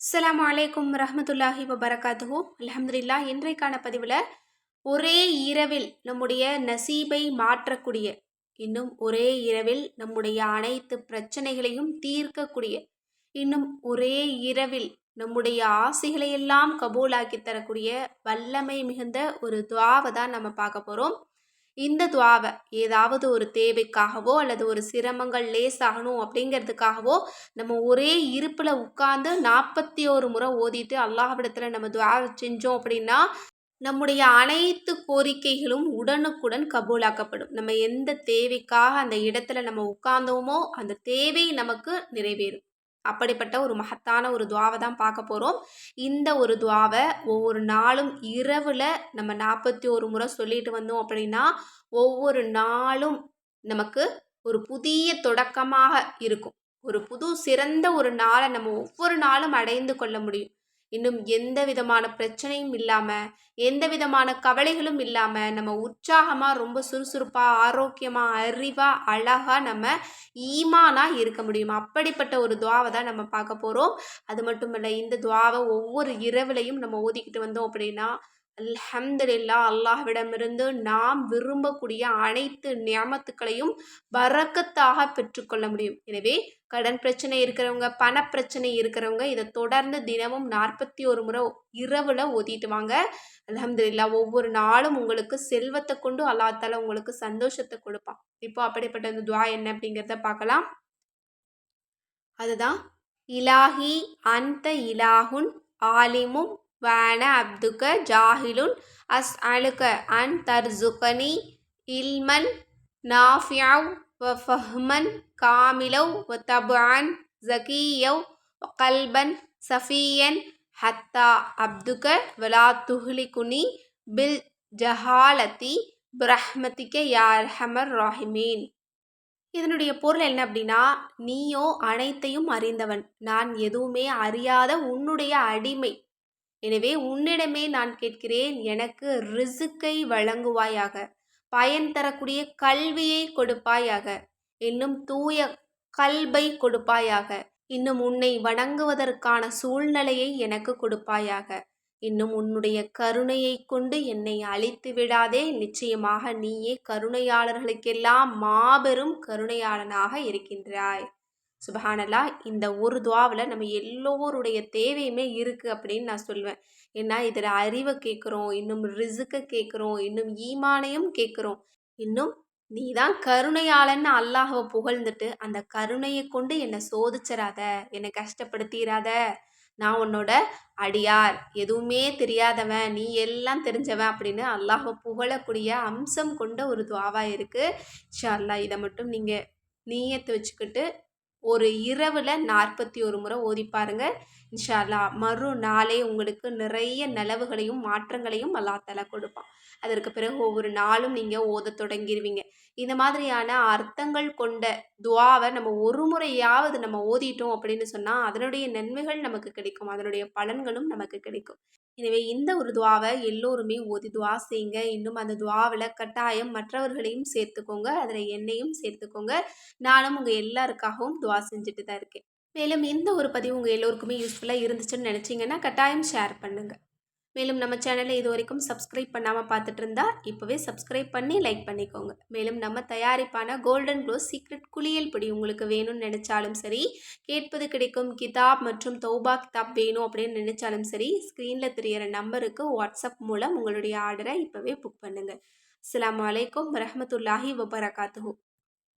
அஸ்லாம் அலைக்கும் ரஹமத்துல்லாஹி வபரகாத்துஹு. அலமதுல்லா இன்றைக்கான பதிவில் ஒரே இரவில் நம்முடைய நசீபை மாற்றக்கூடிய இன்னும் ஒரே இரவில் நம்முடைய அனைத்து பிரச்சனைகளையும் தீர்க்கக்கூடிய இன்னும் ஒரே இரவில் நம்முடைய ஆசைகளையெல்லாம் கபூலாக்கி தரக்கூடிய வல்லமை மிகுந்த ஒரு துவாவை தான் நம்ம பார்க்க போகிறோம் இந்த துவாவை ஏதாவது ஒரு தேவைக்காகவோ அல்லது ஒரு சிரமங்கள் லேஸ் ஆகணும் அப்படிங்கிறதுக்காகவோ நம்ம ஒரே இருப்பில் உட்காந்து நாற்பத்தி ஒரு முறை ஓதிட்டு அல்லாஹ்விடத்தில் நம்ம துவா செஞ்சோம் அப்படின்னா நம்முடைய அனைத்து கோரிக்கைகளும் உடனுக்குடன் கபூலாக்கப்படும். நம்ம எந்த தேவைக்காக அந்த இடத்துல நம்ம உட்கார்ந்தோமோ அந்த தேவை நமக்கு நிறைவேறும். அப்படிப்பட்ட ஒரு மகத்தான ஒரு துவாவை தான் பார்க்க போகிறோம் இந்த ஒரு துவாவை ஒவ்வொரு நாளும் இரவில் நம்ம நாற்பத்தி ஒரு முறை சொல்லிட்டு வந்தோம் அப்படின்னா ஒவ்வொரு நாளும் நமக்கு ஒரு புதிய தொடக்கமாக இருக்கும். ஒரு புது சிறந்த ஒரு நாளை நம்ம ஒவ்வொரு நாளும் அடைந்து கொள்ள முடியும். இன்னும் எந்த விதமான பிரச்சனையும் இல்லாமல் எந்த விதமான கவலைகளும் இல்லாமல் நம்ம உற்சாகமாக ரொம்ப சுறுசுறுப்பாக ஆரோக்கியமாக அறிவாக அழகாக நம்ம ஈமானாக இருக்க முடியும். அப்படிப்பட்ட ஒரு துவாவை தான் நம்ம பார்க்க போகிறோம் அது மட்டும் இல்லை இந்த துவாவை ஒவ்வொரு இரவுலையும் நம்ம ஓதிக்கிட்டு வந்தோம் அப்படின்னா அல்ஹம்துலில்லா அல்லாஹ்விடமிருந்து நாம் விரும்பக்கூடிய அனைத்து நியமத்துக்களையும் வரக்கத்தாக பெற்றுக்கொள்ள முடியும். எனவே கடன் பிரச்சனை இருக்கிறவங்க பணப்பிரச்சனை இருக்கிறவங்க இதை தொடர்ந்து தினமும் நாற்பத்தி ஒரு முறை இரவில் ஓதிட்டு வாங்க. அலமதுல்லா ஒவ்வொரு நாளும் உங்களுக்கு செல்வத்தை கொண்டு அல்லாத்தால உங்களுக்கு சந்தோஷத்தை கொடுப்பான். இப்போ அப்படிப்பட்ட அந்த துவா என்ன அப்படிங்கிறத பார்க்கலாம். அதுதான் இலாஹி அந்த இலாஹுன் ஆலிமும் வான அப்துக ஜாஹிலுன் அஸ் அழுக அன் தர்சுகனி இல்மன் நாஃபியாவ் வ ஃபஹ்மன் காமிலவ் வ தபான் ஜகீயவ் வ கல்பன் சஃபியன் ஹத்தா அப்துக வலா துஹ்லிகுனி பில் ஜஹாலத்தி பிரஹ்மதிக்க யார் ஹமர் ராஹிமீன். இதனுடைய பொருள் என்ன அப்படின்னா நீயோ அனைத்தையும் அறிந்தவன். நான் எதுவுமே அறியாத உன்னுடைய அடிமை. எனவே உன்னிடமே நான் கேட்கிறேன் எனக்கு ரிசுக்கை வழங்குவாயாக. பயன் தரக்கூடிய கல்வியை கொடுப்பாயாக. இன்னும் தூய கல்வை கொடுப்பாயாக. இன்னும் உன்னை வணங்குவதற்கான சூழ்நிலையை எனக்கு கொடுப்பாயாக. இன்னும் உன்னுடைய கருணையை கொண்டு என்னை அழித்து விடாதே. நிச்சயமாக நீயே கருணையாளர்களுக்கெல்லாம் மாபெரும் கருணையாளனாக இருக்கின்றாய். சுபஹானல்லா இந்த ஒரு துவாவில் நம்ம எல்லோருடைய தேவையுமே இருக்குது அப்படின்னு நான் சொல்வேன். ஏன்னா இதில் அறிவை கேட்குறோம் இன்னும் ரிசுக்கை கேட்குறோம் இன்னும் ஈமானையும் கேட்குறோம். இன்னும் நீ தான் கருணையாளன்னு அல்லாஹவை புகழ்ந்துட்டு அந்த கருணையை கொண்டு என்னை சோதிச்சிடாத என்னை கஷ்டப்படுத்திடாத நான் உன்னோட அடியார் எதுவுமே தெரியாதவன் நீ எல்லாம் தெரிஞ்சவன் அப்படின்னு அல்லாஹை புகழக்கூடிய அம்சம் கொண்ட ஒரு துவாவாக இருக்குது ஷா அல்லா இதை மட்டும் நீங்கள் நீயத்தை வச்சுக்கிட்டு ஒரு இரவில் நாற்பத்தி ஒரு முறை ஓதி பாருங்க. இன்ஷால்லா மறு நாளே உங்களுக்கு நிறைய நிலவுகளையும் மாற்றங்களையும் அல்லா கொடுப்பான். அதற்கு பிறகு ஒவ்வொரு நாளும் நீங்கள் ஓத தொடங்கிடுவீங்க இந்த மாதிரியான அர்த்தங்கள் கொண்ட துவாவை நம்ம ஒரு முறையாவது நம்ம ஓதிட்டோம் அப்படின்னு சொன்னால் அதனுடைய நன்மைகள் நமக்கு கிடைக்கும். அதனுடைய பலன்களும் நமக்கு கிடைக்கும். எனவே இந்த ஒரு துவாவை எல்லோருமே ஓதி துவா செய்யுங்க. இன்னும் அந்த துவாவில் கட்டாயம் மற்றவர்களையும் சேர்த்துக்கோங்க. அதில் என்னையும் சேர்த்துக்கோங்க. நானும் உங்கள் எல்லாருக்காகவும் துவா செஞ்சுட்டு தான் இருக்கேன். மேலும் இந்த ஒரு பதிவு உங்கள் எல்லோருக்குமே யூஸ்ஃபுல்லாக இருந்துச்சுன்னு நினச்சிங்கன்னா கட்டாயம் ஷேர் பண்ணுங்கள் மேலும் நம்ம சேனலை இது வரைக்கும் சப்ஸ்கிரைப் பண்ணாமல் பார்த்துட்டு இருந்தா இப்போவே சப்ஸ்கிரைப் பண்ணி லைக் பண்ணிக்கோங்க. மேலும் நம்ம தயாரிப்பான கோல்டன் க்ளோ சீக்ரெட் குளியல் பொடி உங்களுக்கு வேணும்னு நினச்சாலும் சரி கேட்பது கிடைக்கும் கிதாப் மற்றும் தௌபா கிதாப் வேணும் அப்படின்னு நினச்சாலும் சரி ஸ்க்ரீனில் தெரியிற நம்பருக்கு வாட்ஸ்அப் மூலம் உங்களுடைய ஆர்டரை இப்போவே புக் பண்ணுங்கள் அஸ்லாம் வலைக்கம் வரமத்துல்லாஹி வபரகாத்து